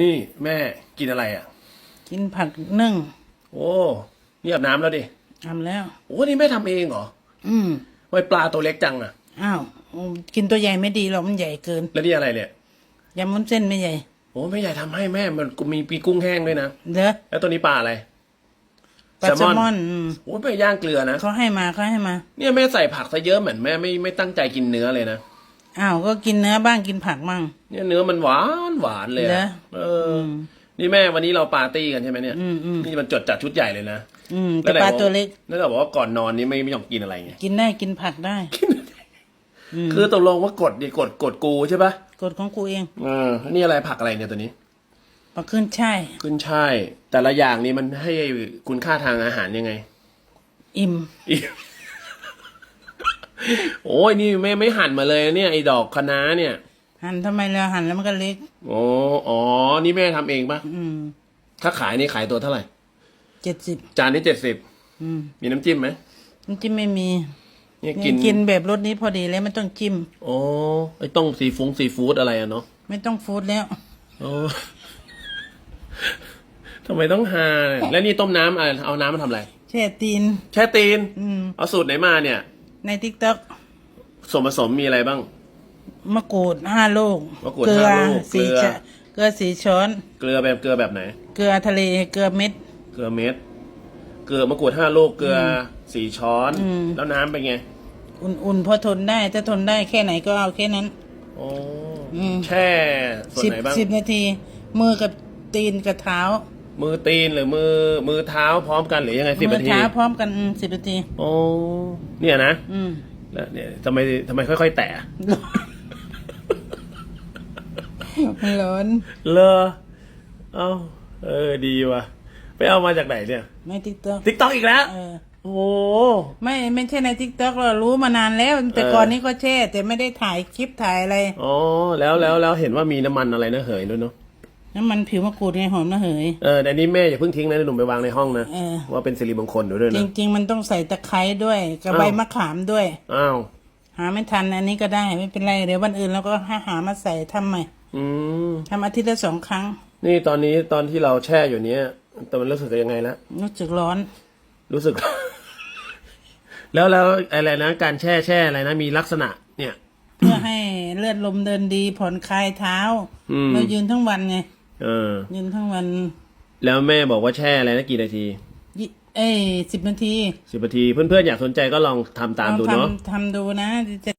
นี่แม่กินอะไรอะ กินผักนึ่งโอ้นี่อาบน้ำแล้วดิทำแล้ว โอ้นี่แม่ทำเองเหรออืมทำไมปลาตัวเล็กจังอะ อ้าวกินตัวใหญ่ไม่ดีหรอกมันใหญ่เกินแล้วนี่อะไรเนี่ยยำมุ้นเส้นไม่ใหญ่โอ้แม่ใหญ่ทำให้แม่มันมีปีกุ้งแห้งด้วยนะเด้อแล้วตัวนี้ปลาอะไรปลาแซลมอนอืมโอ้ยแม่ย่างเกลือนะเขาให้มาเขาให้มา เนี่ยแม่ใส่ผักซะเยอะเหมือนแม่ไม่ไม่ตั้งใจกินเนื้อเลยนะ อ้าวก็กินเนื้อบ้างกินผักบ้างเนี่ยเนื้อมันหวานหวานเลยเหรอะอเอออ นี่แม่วันนี้เราปาร์ตี้กันใช่ไหมเนี่ยอืมอืมนี่มันจดจัดชุดใหญ่เลยนะอืมแต่ปลาตัวเล็กนั่นเราบอกว่าก่อนนอนนี่ไม่ไม่ยอมกินอะไรไงกินได้กินผักได้อืมคือตกลงว่ากดดิกดกดกูใช่ปะกฎของกูเองเออนี่อะไรผักอะไรเนี่ยตัวนี้ปลาขึ้นช่ายขึ้นช่ายแต่ละอย่างนี่มันให้คุณค่าทางอาหารยังไง อิ่มอี โอ้ยนี่แม่ไม่หั่นมาเลยเนี่ยไอ้ดอกคะน้าเนี่ยหั่นทำไมแล้วหั่นแล้วมันก็เล็ก โอ้อ๋อ นี่แม่ทำเองปะอืมถ้าขายนี่ขายตัวเท่าไหร่ เจ็ดสิบจานนี้เจ็ดสิบอืมมีน้ำจิ้มไหมน้ำจิ้มไม่มีเนี่ยกิกินนกินแบบรสนี้พอดีเลยไม่ต้องจิ้ม โอ้ไอ้ต้องซีฟุ้งซีฟู้ดอะไรอะเนาะไม่ต้องฟูดแล้ว โอ้ทำไมต้องหาเนี่ยแล้วนี่ต้มน้ำอะไรเอาน้ำมาทำอะไร แช่ตีน แช่ตีน อืม เอาสูตรไหนมาเนี่ย ในทิกต็อกส่วนผสมมีอะไรบ้าง มะกรูดห้าลูกมะกรูดเกลือห้าลูกสี่เกลือชะเกลือสี่ช้อน เกลือแบบเกลือแบบไหน เกลือทะเลเกลือเม็ด เกลือเม็ด เกลือมะกรูดห้าลูกเกลืออสี่ช้อน อืม แล้วน้ำเป็นไงอุ่นๆพอทนได้ถ้าทนได้แค่ไหนก็เอาแค่นั้น โอ้อืม แช่ส่วนสิบไหนบ้างสิบนาที มือกับตีนกับเท้า มือตีนหรือมือมือเท้าพร้อมกันหรือยังไงสิบมืนาทีเท้าพร้อมกันสิบนาที โอ้เนี่ยนะอืม แล้วเนี่ยทำไมทำไมค่อย ๆ แตะร้อนเลอเอ้าเออดีว่ะ ไปเอามาจากไหนเนี่ยไม่ทิกต็อกติ๊กต็อกอีกแล้ว เออ โอ้โห ไม่ไม่ใช่ในทิกต็อกเรารู้มานานแล้ว แต่เออ ก่อนนี้ก็แช่แต่ไม่ได้ถ่ายคลิปถ่ายอะไร อ๋อแล้วแล้วแล้วเห็นว่ามีน้ำมันอะไรนะเหยด้วยเนาะ น้ำมันผิวมะกรูดไงหอมระเหย เออแต่นี้แม่อย่าเพิ่งทิ้งนะเดี๋ยวหนุ่มไปวางในห้องนะเออ ว่าเป็นสิริมงคลอยู่ด้วยจนะ ริง ๆ มันต้องใส่ตะไคร้ด้วยกับอ้าว ใบมะขามด้วย อ้าวหาไม่ทันอันนี้ก็ได้ไม่เป็นไรเดี๋ยววันอื่นเราก็หาหามาใส่ทำใหม่อืมทำอาทิตย์ละสองครั้ง นี่ตอนนี้ตอนที่เราแช่อยู่เนี้ยแต่มันรู้สึกยังไงแล้วรู้สึกร้อน รู้สึก แล้วแล้วอะไรนะการแช่แช่อะไรนะมีลักษณะ เนี่ย เพื่อให้เลือดลมเดินดีผ่อนคลายเท้า อืม เรายืนทั้งวันไง เออยืนทั้งวันแล้วแม่บอกว่าแช่อะไรนะกี่นาทียี่เอ้สิบนาทีสิบนาที เพื่อนๆอยากสนใจก็ลองทำตามดูลองเนาะทำทำดูนะจะ